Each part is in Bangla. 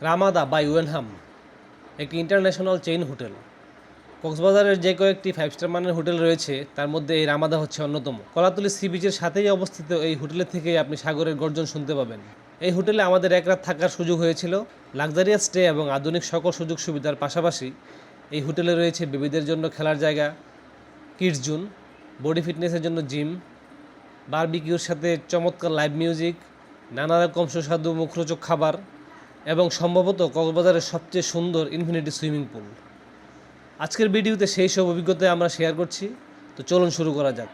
রামাদা বাই ওয়েনহাম একটি ইন্টারন্যাশনাল চেইন হোটেল। কক্সবাজারের যে কয়েকটি ফাইভ স্টার মানের হোটেল রয়েছে, তার মধ্যে এই রামাদা হচ্ছে অন্যতম। কলাতলি সি বিচের সাথেই অবস্থিত এই হোটেলের থেকে আপনি সাগরের গর্জন শুনতে পাবেন। এই হোটেলে আমাদের এক রাত থাকার সুযোগ হয়েছিল। লাক্সারিয়াস স্টে এবং আধুনিক সকল সুযোগ সুবিধার পাশাপাশি এই হোটেলে রয়েছে বেবিদের জন্য খেলার জায়গা কিডস জুন বডি ফিটনেসের জন্য জিম বারবিকিউর সাথে চমৎকার লাইভ মিউজিক নানা রকম সুস্বাদু মুখরোচক খাবার এবং সম্ভবত কক্সবাজারের সবচেয়ে সুন্দর ইনফিনিটি সুইমিং পুল। আজকের ভিডিওতে সেই সব অভিজ্ঞতা আমরা শেয়ার করছি। তো চলুন শুরু করা যাক।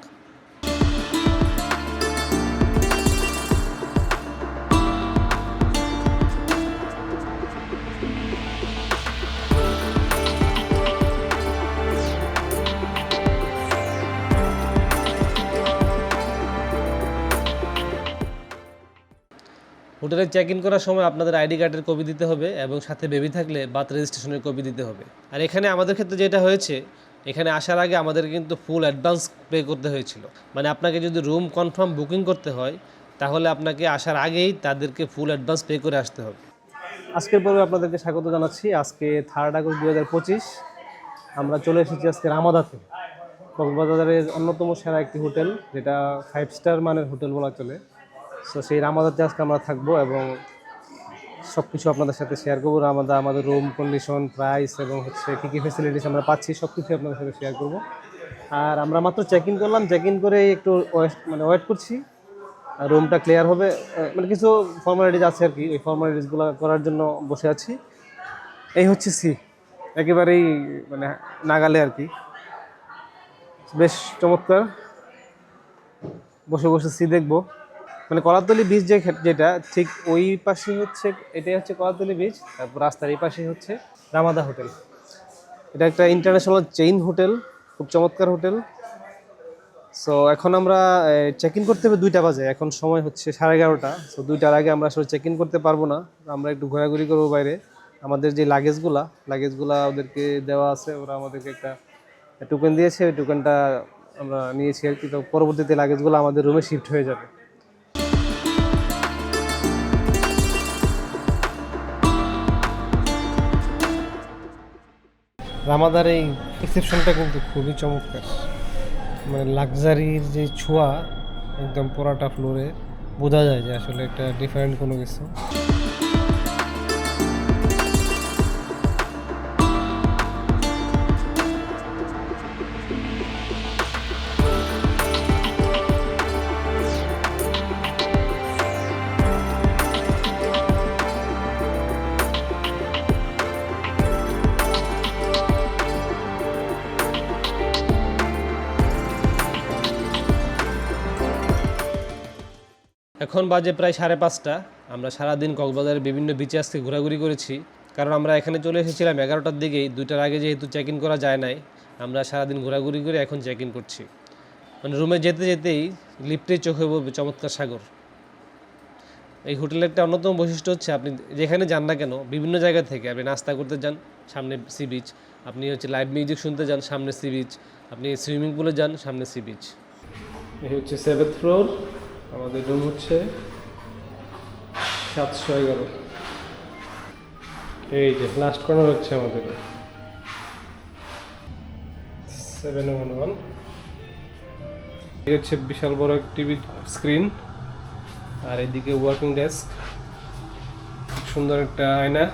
হোটেলে চেক ইন করার সময় আপনাদের আইডি কার্ডের কপি দিতে হবে এবং সাথে বেবি থাকলে বাথ রেজিস্ট্রেশনের কপি দিতে হবে। আর এখানে আমাদের ক্ষেত্রে যেটা হয়েছে, এখানে আসার আগে আমাদের কিন্তু ফুল অ্যাডভান্স পে করতে হয়েছিল। মানে আপনাকে যদি রুম কনফার্ম বুকিং করতে হয়, তাহলে আপনাকে আসার আগেই তাদেরকে ফুল অ্যাডভান্স পে করে আসতে হবে। আজকের পর্বে আপনাদেরকে স্বাগত জানাচ্ছি। আজকে থার্ড আগস্ট দু হাজার পঁচিশ, আমরা চলে এসেছি আজকে রামাদাতে। কক্সবাজারের অন্যতম সেরা একটি হোটেল, যেটা ফাইভ স্টার মানের হোটেল বলা চলে। সো সেই রামাদাতে আজকে আমরা থাকব এবং সব কিছু আপনাদের সাথে শেয়ার করব। রামাদা আমাদের রুম কন্ডিশন প্রাইস এবং হচ্ছে কী কী ফেসিলিটিস আমরা পাচ্ছি সব কিছু আপনাদের সাথে শেয়ার করব। আর আমরা মাত্র চেক ইন করলাম। চেক ইন করে একটু মানে ওয়েট করছি। আর রুমটা ক্লিয়ার হবে। মানে কিছু ফর্মালিটিস আছে আর কি। ওই ফর্মালিটিসগুলো করার জন্য বসে আছি। এই হচ্ছে সি একেবারেই মানে নাগালে আর কি। বেশ চমৎকার। বসে বসে সি দেখব। মানে কলাতলি বীচ যে যেটা, ঠিক ওই পাশে হচ্ছে, এটাই হচ্ছে কলাতলি বীচ তারপর রাস্তার এই পাশে হচ্ছে রামাদা হোটেল। এটা একটা ইন্টারন্যাশনাল চেইন হোটেল, খুব চমৎকার হোটেল। সো এখন আমরা চেক ইন করতে হবে দুইটা বাজে, এখন সময় হচ্ছে সাড়ে এগারোটা। সো দুইটার আগে আমরা আসলে চেক ইন করতে পারব না, আমরা একটু ঘোরাঘুরি করব বাইরে। আমাদের যে লাগেজগুলা লাগেজগুলা ওদেরকে দেওয়া আছে, ওরা আমাদেরকে একটা টোকেন দিয়েছে, ওই টোকেনটা আমরা নিয়েছি আর কি। তো পরবর্তীতে লাগেজগুলো আমাদের রুমে শিফট হয়ে যাবে। রামাদার এই এক্সেপশনটা কিন্তু খুবই চমৎকার। মানে লাক্সারির যে ছোঁয়া, একদম পোড়াটা ফ্লোরে বোঝা যায় যে আসলে একটা ডিফারেন্ট কোনো কিছু। এখন বাজে প্রায় সাড়ে পাঁচটা। আমরা সারাদিন কক্সবাজারের বিভিন্ন বিচে আজকে ঘোরাঘুরি করেছি। কারণ আমরা এখানে চলে এসেছিলাম এগারোটার দিকেই দুইটার আগে যেহেতু চেক ইন করা যায় নাই, আমরা সারাদিন ঘোরাঘুরি করে এখন চেক ইন করছি। মানে রুমে যেতে যেতেই লিফটে চোখে পড়বে চমৎকার সাগর। এই হোটেলের একটা অন্যতম বৈশিষ্ট্য হচ্ছে আপনি যেখানে যান না কেন, বিভিন্ন জায়গা থেকে আপনি নাস্তা করতে যান, সামনে সি বিচ আপনি হচ্ছে লাইভ মিউজিক শুনতে যান, সামনে সি বিচ আপনি সুইমিং পুলে যান, সামনে সি বিচ এই হচ্ছে সেভেন্থ ফ্লোর আমাদের রুম হচ্ছে সাতশো এগারো। এই যে লাস্ট কর্নার হচ্ছে আমাদের। সেভেন ওয়ান ওয়ান এই হচ্ছে বিশাল বড় টিভি স্ক্রিন আর এদিকে ওয়ার্কিং ডেস্ক সুন্দর একটা আয়না।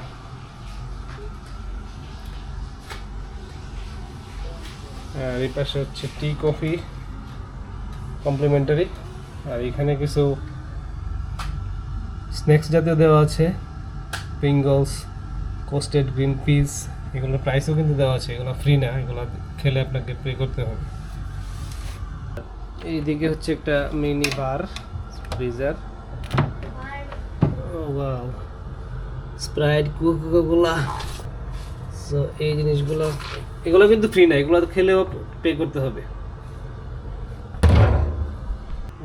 আর এই পাশে হচ্ছে টি কফি কমপ্লিমেন্টারি আর এখানে কিছু স্ন্যাক্স জাতীয় দেওয়া আছে পিঙ্গলস কোস্টেড গ্রিন পিস এগুলোর প্রাইসও কিন্তু দেওয়া আছে এগুলো ফ্রি না এগুলো খেলে আপনাকে পে করতে হবে। এইদিকে হচ্ছে একটা mini bar freezer Sprite coca so এই জিনিসগুলো এগুলো কিন্তু ফ্রি না এগুলো খেলেও পে করতে হবে।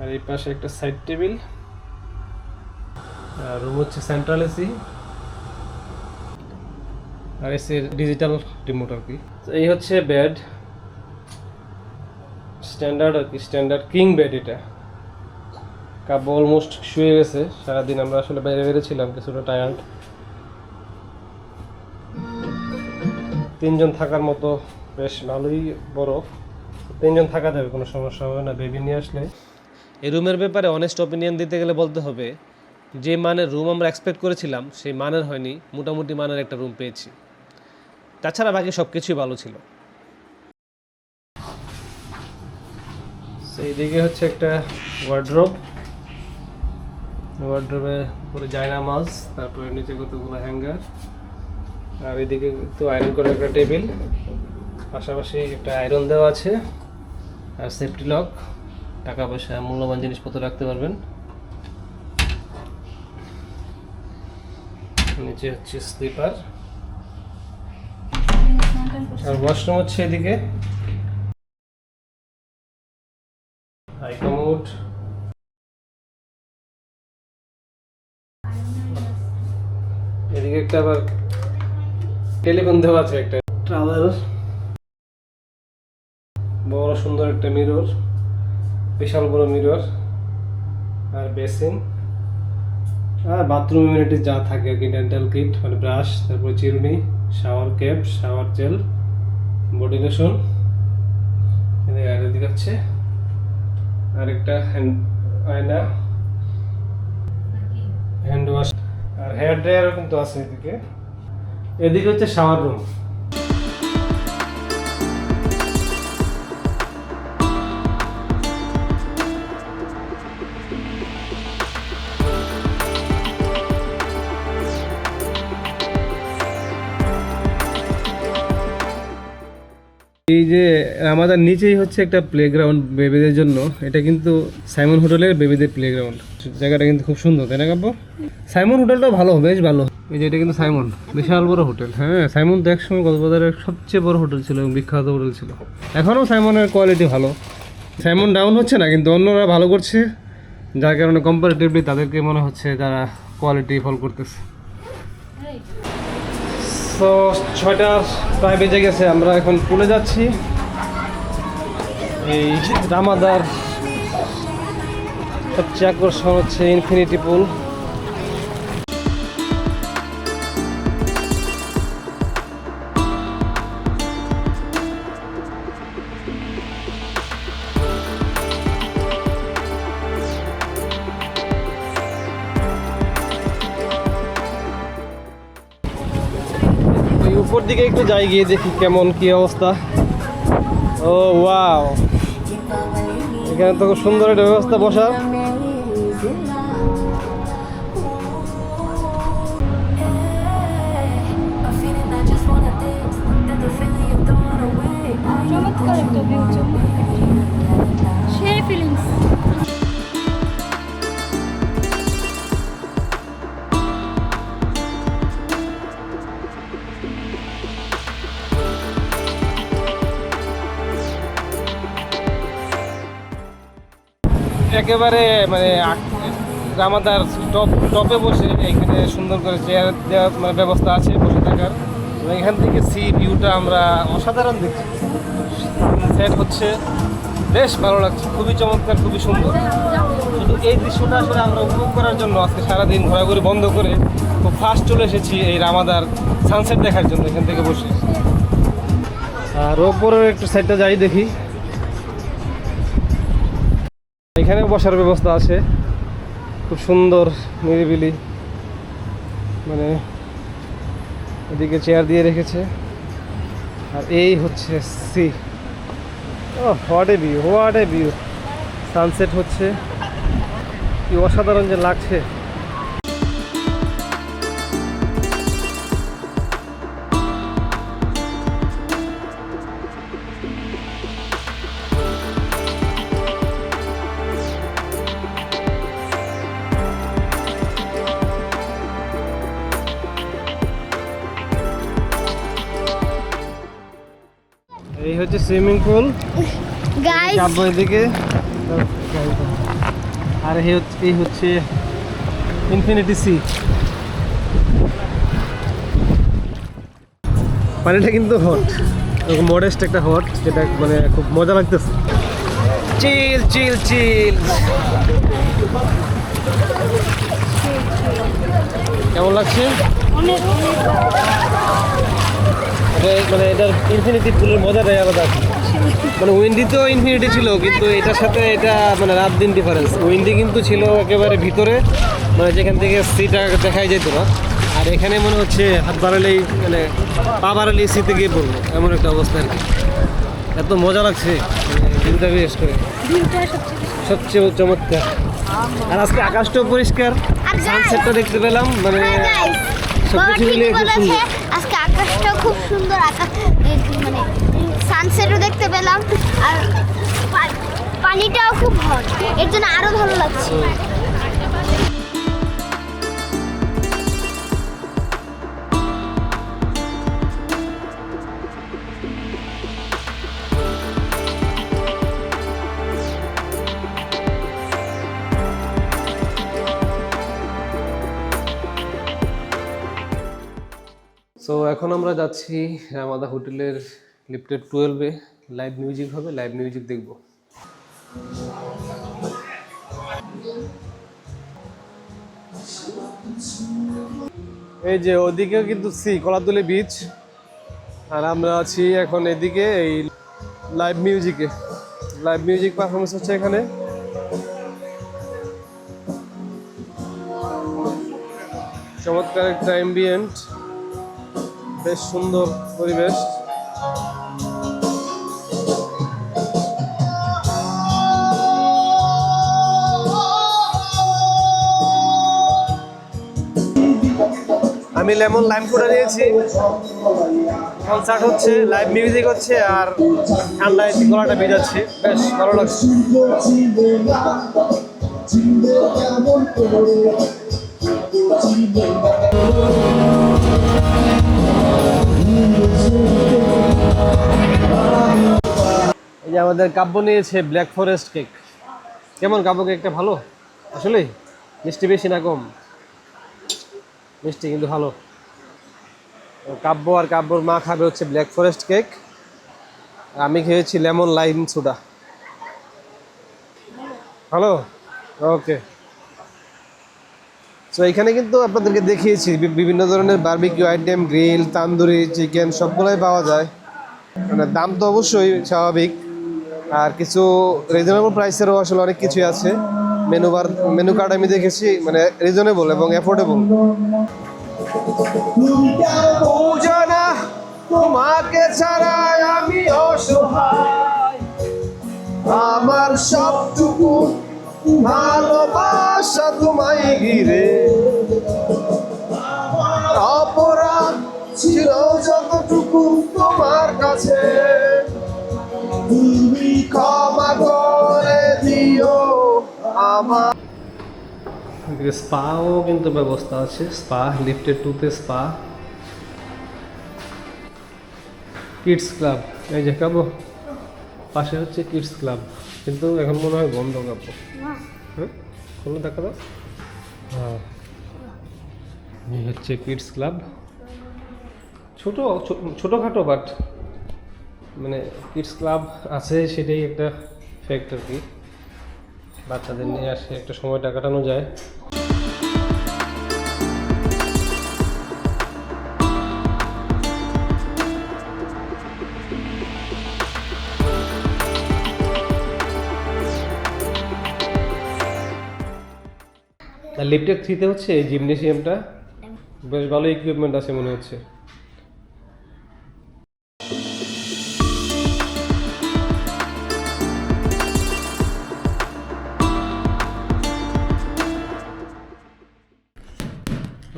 আর এই পাশে একটা সাইড টেবিল আর রুম হচ্ছে সেন্ট্রাল এসি আর এসির ডিজিটাল রিমোট আর কি। এই হচ্ছে বেড স্ট্যান্ডার্ড আর কি স্ট্যান্ডার্ড কিং বেড এটা। কাব্য অলমোস্ট শুয়ে গেছে। সারাদিন আমরা আসলে বাইরে বেরিয়েছিলাম কিছুটা টায়ার্ড তিনজন থাকার মতো বেশ ভালোই বড় তিনজন থাকা যাবে কোনো সমস্যা হবে না। বেবি নিয়ে আসলে। এই রুমের ব্যাপারে অনেস্ট অপিনিয়ন দিতে গেলে বলতে হবে, যে মানের রুম আমরা এক্সপেক্ট করেছিলাম, সেই মানের হয়নি, মোটামুটি মানের একটা রুম পেয়েছি। তাছাড়া বাকি সব কিছুই ভালো ছিল। সেই দিকে হচ্ছে একটা ওয়ার্ড্রোব ওয়ার্ড্রোবে পুরো জায়নামাজ তারপরে নিচে কতগুলো হ্যাঙ্গার আর এদিকে তো আয়রন করার একটা টেবিল পাশাপাশি একটা আয়রন দেওয়া আছে, আর সেফটি লক টাকা পয়সা মূল্যবান জিনিসপত্র রাখতে পারবেন। নিচে হচ্ছে স্লিপার। আর ওয়াশরুম হচ্ছে এদিকে। High commode. এদিকে একটা আবার টেলিফোন দেওয়া আছে একটা। ট্রাভেল বড় সুন্দর একটা মিরর বিশাল বড় মিরর আর বেসিন আর বাথরুম ইউনিটি যা থাকে আর কি ডেন্টাল কিট মানে ব্রাশ তারপর চিরুনি shower cap shower gel body lotion এদিকে আর এদিকে হচ্ছে আরেকটা হ্যান্ড আয়না হ্যান্ড ওয়াশ আর হেয়ার ড্রায়ারও কিন্তু আছে এদিকে। এদিকে হচ্ছে শাওয়ার রুম আমাদের নিচেই হচ্ছে একটা প্লেগ্রাউন্ড বেবিদের জন্য। এটা কিন্তু সাইমন হোটেলের বেবিদের প্লেগ্রাউন্ড জায়গাটা কিন্তু খুব সুন্দর, তাই না কাব্য? সাইমন হোটেলটাও ভালো, বেশ ভালো। এই যে এটা কিন্তু সাইমন বিশাল বড় হোটেল। হ্যাঁ সাইমন তো একসময় কক্সবাজারের সবচেয়ে বড় হোটেল ছিল এবং বিখ্যাত হোটেল ছিল। এখনও সাইমনের কোয়ালিটি ভালো। সাইমন ডাউন হচ্ছে না, কিন্তু অন্যরা ভালো করছে। যার কারণে কম্পারেটিভলি তাদেরকে মনে হচ্ছে তারা কোয়ালিটি ফল করতেছে। তো ছয়টা প্রায় বেজে গেছে, আমরা এখন পুলে যাচ্ছি। এই রামাদার সবচেয়ে আকর্ষণ হচ্ছে ইনফিনিটি পুল উপর দিকে একটু যাই গিয়ে দেখি কেমন কি অবস্থা। ও ওয়াও এখানে তো খুব সুন্দর একটা ব্যবস্থা বসার। একেবারে মানে রামাদার টপ টপে বসে এখানে সুন্দর করে চেয়ার দেওয়ার মানে ব্যবস্থা আছে বসে থাকার। এখান থেকে সি ভিউটা আমরা অসাধারণ দেখছি। সেট হচ্ছে বেশ ভালো লাগছে, খুবই চমৎকার, খুবই সুন্দর। শুধু এই দৃশ্যটা আসলে আমরা উপভোগ করার জন্য আজকে সারাদিন ঘোরাঘুরি বন্ধ করে খুব ফাস্ট চলে এসেছি এই রামাদার সানসেট দেখার জন্য এখান থেকে বসে। আর ওপরের একটু সাইডটা যাই দেখি। এখানে বসার ব্যবস্থা আছে। খুব সুন্দর, নিরিবিলি। মানে এদিকে চেয়ার দিয়ে রেখেছে। আর এই হচ্ছে sea oh what a view what a view sunset হচ্ছে। কি অসাধারণ যে লাগছে। হচ্ছে সুইমিং পুল। গাইস যাব এদিকে। আর এই হচ্ছে ইনফিনিটি সি পানিটা কিন্তু হট মডেস্ট একটা হট যেটা মানে খুব মজা লাগতেছে। চিল চিল চিল কেমন লাগছে? অনেক মানে এটার ইনফিনিটি পুলের মজাটাই আলাদা। মানে উইন্ডি তো ইনফিনিটি ছিল কিন্তু এটার সাথে এটা মানে রাত দিন ডিফারেন্স উইন্ডি কিন্তু ছিল একেবারে ভিতরে মানে যেখান থেকে সিটা দেখাই যেত না। আর এখানে মনে হচ্ছে হাত বাড়ালেই মানে পা বাড়ালেই সিতে গিয়ে পড়ব এমন একটা অবস্থা আর কি। এত মজা লাগছে ভিউটা বিশেষ করে। সবচেয়ে বেশি- চমৎকার। আর আজকে আকাশটাও পরিষ্কার সানসেটটা দেখতে পেলাম মানে হ্যাঁ গাইস সব কিছু ঠিকই মিলিয়ে খুব সুন্দর। খুব সুন্দর আকাশ। মানে সানসেটও দেখতে পেলাম। আর পানিটাও খুব হট এর জন্য আরও ভালো লাগছে। সো এখন আমরা যাচ্ছি আমাদের হোটেলের লিফটেড টুয়েলভে লাইভ মিউজিক হবে লাইভ মিউজিক দেখব। এই যে ওদিকেও কিন্তু সি, কলাতলি বিচ আর আমরা আছি এখন এদিকে এই লাইভ মিউজিকে লাইভ মিউজিক পারফরমেন্স হচ্ছে এখানে। চমৎকার একটা অ্যাম্বিয়েন্ট বেশ সুন্দর পরিবেশ। আমি লেমন লাইম ফোটা নিয়েছি। কনসার্ট হচ্ছে, লাইভ মিউজিক হচ্ছে, আর ঠান্ডায় গলাটা বেজাচ্ছে। বেশ ভালো লাগছে। এই যে আমাদের কাব্য নিয়েছে ব্ল্যাক ফরেস্ট কেক কেমন কাব্য কেকটা ভালো? আসলে মিষ্টি বেশি না কম? মিষ্টি কিন্তু ভালো। কাব্য আর কাব্যর মা খাবে হচ্ছে ব্ল্যাক ফরেস্ট কেক আমি খেয়েছি লেমন লাইম সোডা ভালো? ওকে তো এখানে কিন্তু আপনাদেরকে দেখিয়েছি বিভিন্ন ধরনের barbecue item grill tandoori chicken সবগুলোই পাওয়া যায়। মানে দাম তো অবশ্যই স্বাভাবিক। আর কিছু রিজনেবল প্রাইসেরও আসলে অনেক কিছুই আছে। মেনু বার মেনু কার্ড আমি দেখেছি মানে রিজনেবল এবং অ্যাফোর্ডেবল তোমাকে ছাড়া আমি অসহায়। আমার সবটুকু ভালোবাসা তোমায় ঘিরে। ছিল যতটুকু তোমার কাছে। তুমি ক্ষমা করে দিও আমার। স্পাও কিন্তু ব্যবস্থা আছে স্পা লিফটেড টুতে স্পা। কিডস ক্লাব এই যে কাবো পাশে হচ্ছে কিডস ক্লাব কিন্তু এখন মনে হয় বন্ধ কাবো। হ্যাঁ খোলো দেখা দাও হ্যাঁ। এই হচ্ছে কিডস ক্লাব। ছোট ছোটোখাটো বাট মানে কিডস ক্লাব আছে সেটাই একটা ফ্যাক্ট আর কি। বাচ্চাদের নিয়ে আসে, একটা সময়টা কাটানো যায়। আর থ্রিতে হচ্ছে এই জিমনেসিয়ামটা বেশ ভালো ইকুইপমেন্ট আছে মনে হচ্ছে।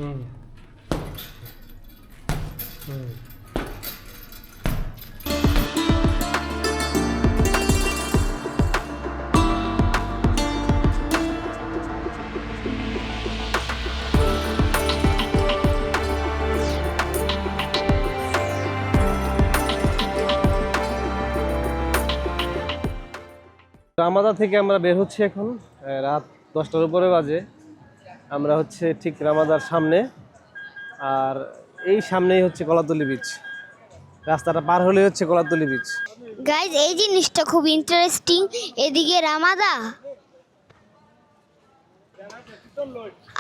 হুম। রামাদা থেকে আমরা বের হচ্ছি এখন রাত দশটার উপরে বাজে। আমরা হচ্ছে ঠিক রামাদার সামনে আর এই সামনেই হচ্ছে কলাতলি বিচ রাস্তাটা পার হলে হচ্ছে কলাতলি বিচ গাইজ এই জিনিসটা খুব ইন্টারেস্টিং এদিকে রামাদা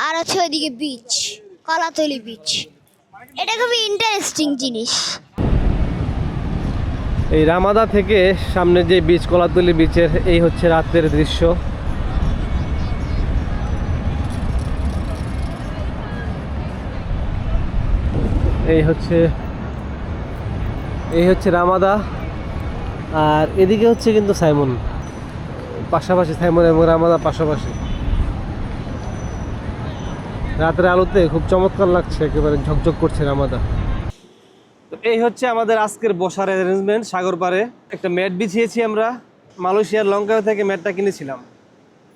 আর আছে ওইদিকে বিচ কলাতলি বিচ এটা খুবই ইন্টারেস্টিং জিনিস। এই রামাদা থেকে সামনে যে বিচ কলাতলি বিচের এই হচ্ছে রাতের দৃশ্য। এই হচ্ছে এই হচ্ছে রামাদা। আর এদিকে হচ্ছে কিন্তু সাইমন। পাশাপাশি সাইমন এবং রামাদা পাশাপাশি। রাতের আলোতে খুব চমৎকার লাগছে, একেবারে ঝকঝক করছে রামাদা। তো এই হচ্ছে আমাদের আজকের বসার অ্যারেঞ্জমেন্ট সাগর পাড়ে। একটা ম্যাট বিছিয়েছি আমরা, মালয়েশিয়ার লঙ্কা থেকে ম্যাটটা কিনেছিলাম।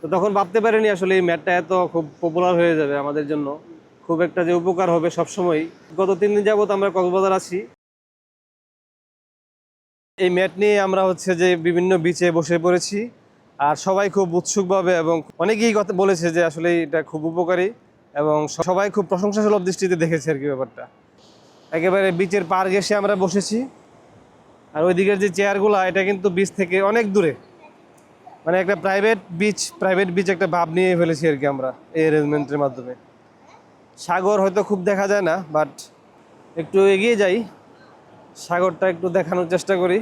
তো তখন ভাবতে পারিনি আসলে এই ম্যাটটা এত খুব পপুলার হয়ে যাবে আমাদের জন্য। খুব একটা যে উপকার হবে সবসময় গত তিন দিন যাবত আমরা কক্সবাজার আছি। এই ম্যাট নিয়ে আমরা হচ্ছে যে বিভিন্ন বিচে বসে পড়েছি। আর সবাই খুব উৎসুকভাবে এবং অনেকেই কথা বলেছে যে আসলে এটা খুব উপকারী এবং সবাই খুব প্রশংসাসুলভ দৃষ্টিতে দেখেছে আর কি ব্যাপারটা। একেবারে বিচের পার ঘেসে আমরা বসেছি। আর ওইদিকের যে চেয়ারগুলো, এটা কিন্তু বিচ থেকে অনেক দূরে। মানে একটা প্রাইভেট বিচ প্রাইভেট বিচ একটা ভাব নিয়ে ফেলেছি আর কি আমরা এই অ্যারেঞ্জমেন্টের মাধ্যমে। সাগর হয়তো খুব দেখা যায় না বাট একটু এগিয়ে যাই। সাগরটা একটু দেখানোর চেষ্টা করি।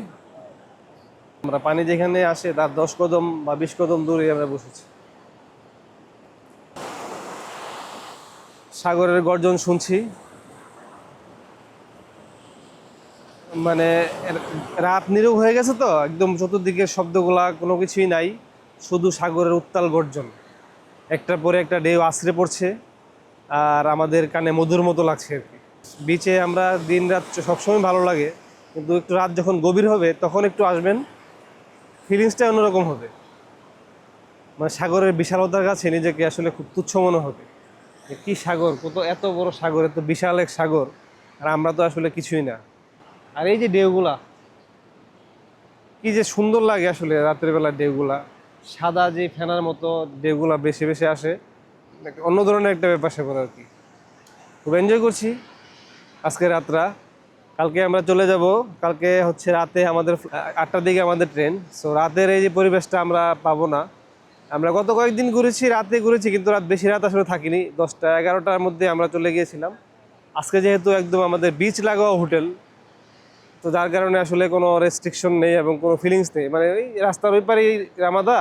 আমরা পানি যেখানে আসে, তার দশ কদম বা বিশ কদম দূরে আমরা বসেছি। সাগরের গর্জন শুনছি। মানে রাত নিরব হয়ে গেছে তো, একদম চতুর্দিকে শব্দগুলা কোনো কিছুই নাই, শুধু সাগরের উত্তাল গর্জন। একটার পরে একটা ঢেউ আছড়ে পড়ছে। আর আমাদের কানে মধুর মতো লাগছে আর কি। বিচে আমরা দিন রাত সবসময় ভালো লাগে, কিন্তু একটু রাত যখন গভীর হবে, তখন একটু আসবেন ফিলিংসটা অন্যরকম হবে। মানে সাগরের বিশালতার কাছে নিজেকে আসলে খুব তুচ্ছ মনে হবে। কি সাগর? কত, এত বড় সাগর, এত বিশাল এক সাগর, আর আমরা তো আসলে কিছুই না। আর এই যে ঢেউগুলা, কি যে সুন্দর লাগে আসলে রাতের বেলা ঢেউগুলা। সাদা যে ফেনার মতো ঢেউগুলা বেশি বেশি আসে। অন্য ধরনের একটা ব্যাপার স্যাপার আর কি। খুব এনজয় করছি। আজকে রাতটা। কালকে আমরা চলে যাব। কালকে হচ্ছে রাতে আমাদের আটটার দিকে আমাদের ট্রেন সো রাতের এই যে পরিবেশটা আমরা পাবো না। আমরা গত কয়েকদিন ঘুরেছি, রাতে ঘুরেছি, কিন্তু রাত বেশি রাত আসলে থাকিনি। দশটা, এগারোটার মধ্যে আমরা চলে গিয়েছিলাম। আজকে যেহেতু একদম আমাদের বিচ লাগোয়া হোটেল, তো যার কারণে আসলে কোনো রেস্ট্রিকশন নেই এবং কোনো ফিলিংস নেই। মানে ওই রাস্তার ওই পারেই রামাদা,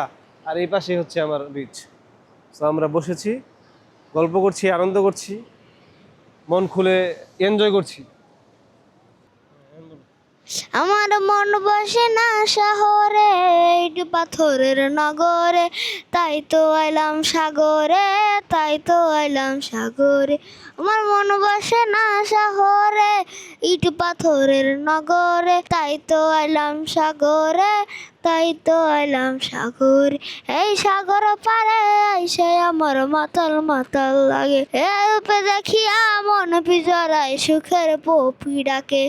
আর এই পাশেই হচ্ছে আমার বিচ তো আমরা বসেছি গল্প করছি আনন্দ করছি মন খুলে এনজয় করছি। আমার মন বসে না শহরে পাথরের নগরে। তাই তো আইলাম সাগরে, তাই তো আইলাম সাগরে। আমার মন বসে না শহরে, ইট পাথরের নগরে। তাই তো আইলাম সাগরে, তাই তো আইলাম সাগরে। এই সাগর পারে আইসে আমার মাতাল মাতাল লাগে। এ রূপে দেখিয়া মন পিজরায় সুখের পপি ডাকে।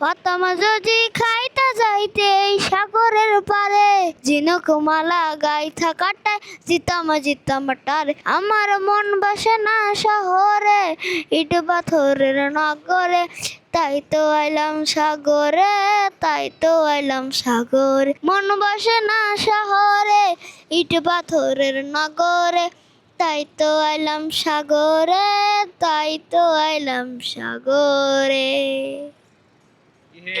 পাতাম যদি খাইতা যাইতে এই সাগরের পারে জিনক মালা গাই থাকাটায় জিতাম জিতাম টারে। আমার মন বসে না শহরে, ইট পাথরের নগরে। তাই তো আইলাম সাগরে, তাই তো আইলাম সাগরে। মন বসে না শহরে, ইট পাথরের নগরে। তাই তো আইলাম সাগরে, তাই তো আইলাম সাগরে। গুড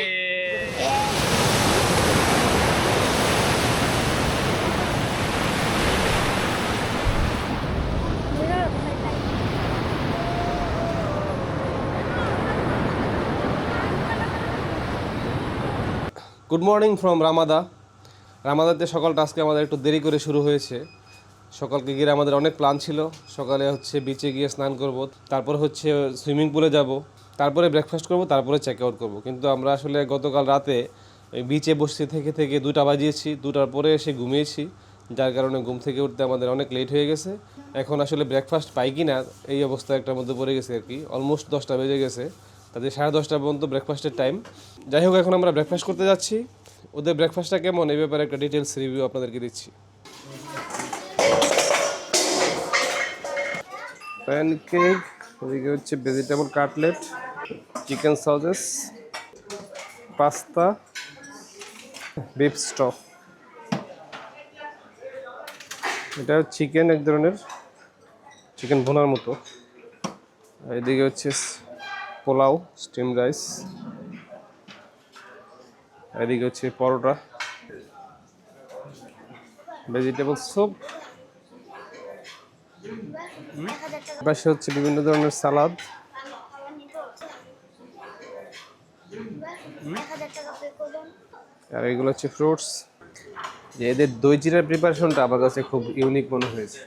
মর্নিং ফ্রম রামাদা রামাদাতে সকালটা আজকে আমাদের একটু দেরি করে শুরু হয়েছে। সকালকে গিয়ে আমাদের অনেক প্ল্যান ছিল। সকালে হচ্ছে বিচে গিয়ে স্নান করব। তারপর হচ্ছে সুইমিং পুলে যাব। তারপরে ব্রেকফাস্ট করব, তারপরে চেক আউট করব। কিন্তু আমরা আসলে গতকাল রাতে বিচে বসে থেকে থেকে দুটা বাজিয়েছি, দুটার পরে এসে ঘুমিয়েছি। যার কারণে ঘুম থেকে উঠতে আমাদের অনেক লেট হয়ে গেছে। এখন আসলে ব্রেকফাস্ট পাই কি না, এই অবস্থা একটার মধ্যে পড়ে গেছে আর কি। অলমোস্ট দশটা বেজে গেছে। তাদের সাড়ে দশটা পর্যন্ত ব্রেকফাস্টের টাইম যাই হোক, এখন আমরা ব্রেকফাস্ট করতে যাচ্ছি। ওদের ব্রেকফাস্টটা কেমন? এই ব্যাপারে একটা ডিটেলস রিভিউ আপনাদেরকে দিচ্ছি। প্যানকেক এদিকে হচ্ছে vegetable cutlet chicken sausages pasta beef stock এটা চিকেন এক ধরনের চিকেন ভোনার মতো। এদিকে হচ্ছে পোলাও স্টিম রাইস। এদিকে হচ্ছে পরোটা। Vegetable soup. পাশে হচ্ছে বিভিন্ন ধরনের সালাদ। আর এগুলো হচ্ছে ফ্রুটস যে এদের দই চিরার প্রিপারেশনটা আমার কাছে খুব ইউনিক মনে হয়েছে।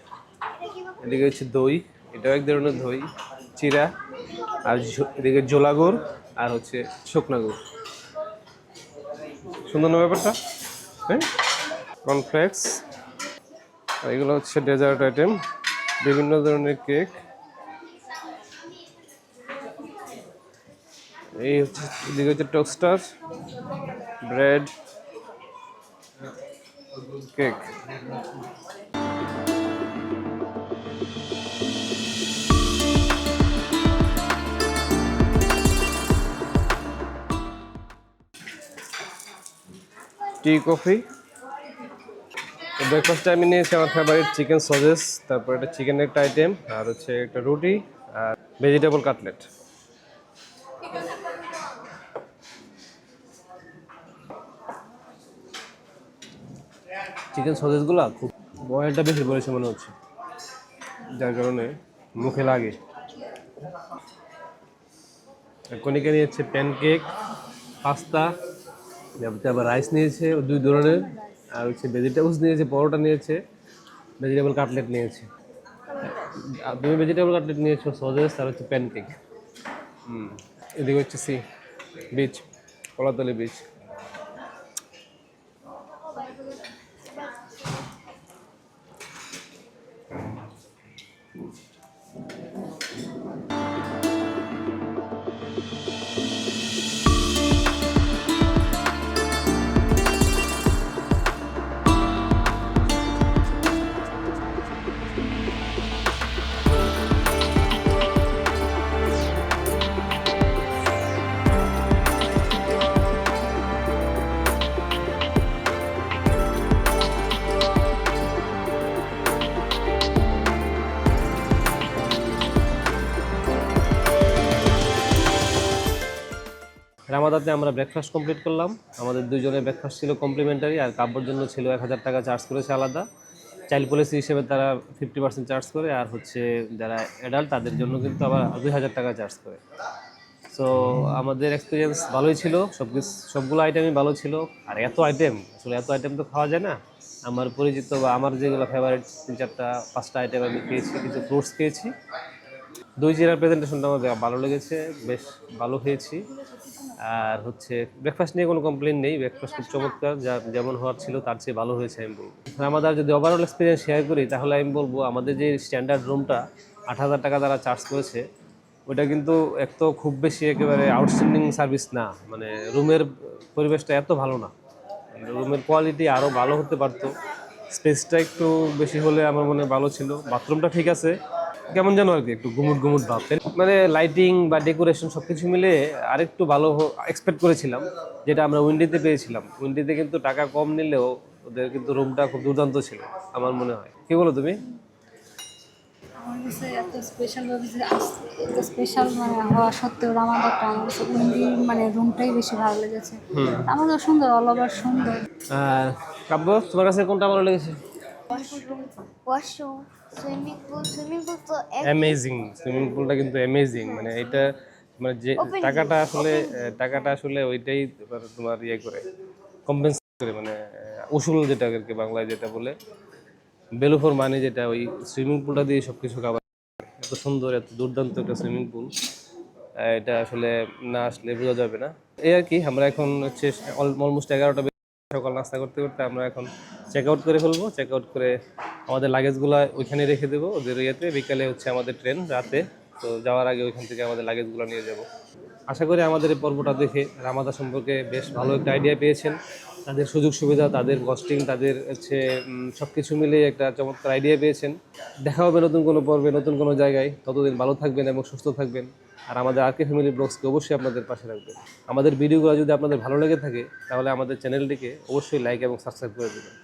এদিকে হচ্ছে দই এটাও এক ধরনের দই চিরা আর এদিকে জোলাগুড় আর হচ্ছে শুকনা গুড়। সুন্দর না ব্যাপারটা? হ্যাঁ? কর্নফ্লেক্স আর এগুলো হচ্ছে ডেজার্ট আইটেম বিভিন্ন ধরনের কেক এই হচ্ছে, এদিকে হচ্ছে toaster bread cake tea coffee ব্রেকফাস্টে আমি নিয়েছি আমার ফেভারিট চিকেন সজেস তারপর একটা চিকেনের একটা আইটেম আর হচ্ছে একটা রুটি, আর ভেজিটেবল কাটলেট চিকেন সজেসগুলো খুব বয়েলটা বেশি পড়েছে মনে হচ্ছে। যার কারণে মুখে লাগে। কণিকা নিয়েছে প্যানকেক পাস্তা তারপরে আবার রাইস নিয়েছে দুই ধরনের। আর হচ্ছে ভেজিটেবলস নিয়েছে, পরোটা নিয়েছে ভেজিটেবল কাটলেট নিয়েছে। তুমি ভেজিটেবল কাটলেট নিয়েছো সজেস আর হচ্ছে প্যানকেক হুম, এদিকে হচ্ছে সি বিচ কলাতলি বিচ রামাদাতে আমরা ব্রেকফাস্ট কমপ্লিট করলাম। আমাদের দুজনের ব্রেকফাস্ট ছিল কমপ্লিমেন্টারি আর কাব্যর জন্য ছিল এক হাজার টাকা চার্জ করেছে আলাদা। চাইল্ড পলিসি হিসেবে তারা ফিফটি পার্সেন্ট চার্জ করে আর হচ্ছে যারা অ্যাডাল্ট তাদের জন্য কিন্তু আবার দুই হাজার টাকা চার্জ করে। সো আমাদের এক্সপিরিয়েন্স ভালোই ছিল সব সবগুলো আইটেমই ভালো ছিল। আর এত আইটেম আসলে এত আইটেম তো খাওয়া যায় না। আমার পরিচিত বা আমার যেগুলো ফেভারিট তিন চারটা, পাঁচটা আইটেম আমি খেয়েছি, কিছু ফ্রুটস খেয়েছি। দই জিরার প্রেজেন্টেশনটা আমার ভালো লেগেছে, বেশ ভালো খেয়েছি। আর হচ্ছে ব্রেকফাস্ট নিয়ে কোনো কমপ্লেন নেই ব্রেকফাস্ট খুব চমৎকার, যা যেমন হওয়ার ছিল তার চেয়ে ভালো হয়েছে আমি বলব। আমাদের যদি ওভারঅল এক্সপিরিয়েন্স শেয়ার করি, তাহলে আমি বলব আমাদের যে স্ট্যান্ডার্ড রুমটা আট হাজার টাকা তারা চার্জ করেছে, ওটা কিন্তু এক তো খুব বেশি একেবারে আউটস্ট্যান্ডিং সার্ভিস না। মানে রুমের পরিবেশটা এত ভালো না। রুমের কোয়ালিটি আরও ভালো হতে পারতো। স্পেসটা একটু বেশি হলে আমার মনে ভালো ছিল। বাথরুমটা ঠিক আছে। কেমন যেন আর কি একটু গুমুট গুমুট ভাব মানে লাইটিং বা ডেকোরেশন সব কিছু মিলে আরেকটু ভালো এক্সপেক্ট করেছিলাম যেটা আমরা উইন্ডিতে পেয়েছিলাম। উইন্ডিতে কিন্তু টাকা কম নিলেও ওদের কিন্তু রুমটা খুব দুর্দান্ত ছিল আমার মনে হয়। কি বলো তুমি? আমার কাছে এত স্পেশাল ভাবে যে আস- এত স্পেশাল মানে হওয়া সত্ত্বেও আমাদেরটা আমার কাছে উইন্ডি মানে রুমটাই বেশি ভালো লেগেছে। আমাদের সুন্দর অল ওভার সুন্দর। আর কাব্য তোমার কাছে কোনটা ভালো লেগেছে? Washroom swimming pool swimming pool তো অ্যামেজিং সুইমিং পুলটা কিন্তু অ্যামেজিং মানে এটা মানে যে টাকাটা আসলে টাকাটা আসলে ওইটাই তোমার ইয়ে করে কম্পেন্স করে মানে উসুল যেটা আর কি বাংলায় যেটা বলে ফর মানি যেটা ওই সুইমিং পুলটা দিয়ে সব কিছু এত সুন্দর এত দুর্দান্ত একটা সুইমিং পুল এটা আসলে না আসলে বোঝা যাবে না। এই আর কি আমরা এখন হচ্ছে অলমোস্ট এগারোটা সকাল নাস্তা করতে করতে আমরা এখন চেক আউট করে ফেলব। চেক আউট করে আমাদের লাগেজগুলো ওইখানে রেখে দেবো, ওদের ইয়েতে। বিকালে হচ্ছে আমাদের ট্রেন রাতে। তো যাওয়ার আগে ওইখান থেকে আমাদের লাগেজগুলো নিয়ে যাব। আশা করি আমাদের এই পর্বটা দেখে রামাদা সম্পর্কে বেশ ভালো একটা আইডিয়া পেয়েছেন। তাদের সুযোগ সুবিধা, তাদের কস্টিং তাদের হচ্ছে সব কিছু মিলিয়ে একটা চমৎকার আইডিয়া পেয়েছেন। দেখা হবে নতুন কোনো পর্বে, নতুন কোনো জায়গায়। ততদিন ভালো থাকবেন এবং সুস্থ থাকবেন। আর আমাদের আরকে ফ্যামিলি ব্লগসকে অবশ্যই আপনাদের পাশে রাখবেন। আমাদের ভিডিওগুলো যদি আপনাদের ভালো লেগে থাকে, তাহলে আমাদের চ্যানেলটিকে অবশ্যই লাইক এবং সাবস্ক্রাইব করে দেবেন।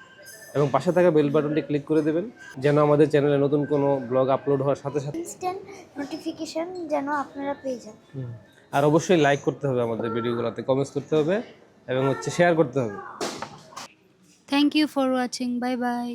এবং পাশে থাকা বেল বাটনটি ক্লিক করে দেবেন যেন আমাদের চ্যানেলে নতুন কোনো ব্লগ আপলোড হওয়ার সাথে সাথে ইনস্ট্যান্ট নোটিফিকেশন যেন আপনারা পেয়ে যান। আর অবশ্যই লাইক করতে হবে আমাদের ভিডিওগুলোতে কমেন্টস করতে হবে এবং হচ্ছে শেয়ার করতে হবে। Thank you for watching bye bye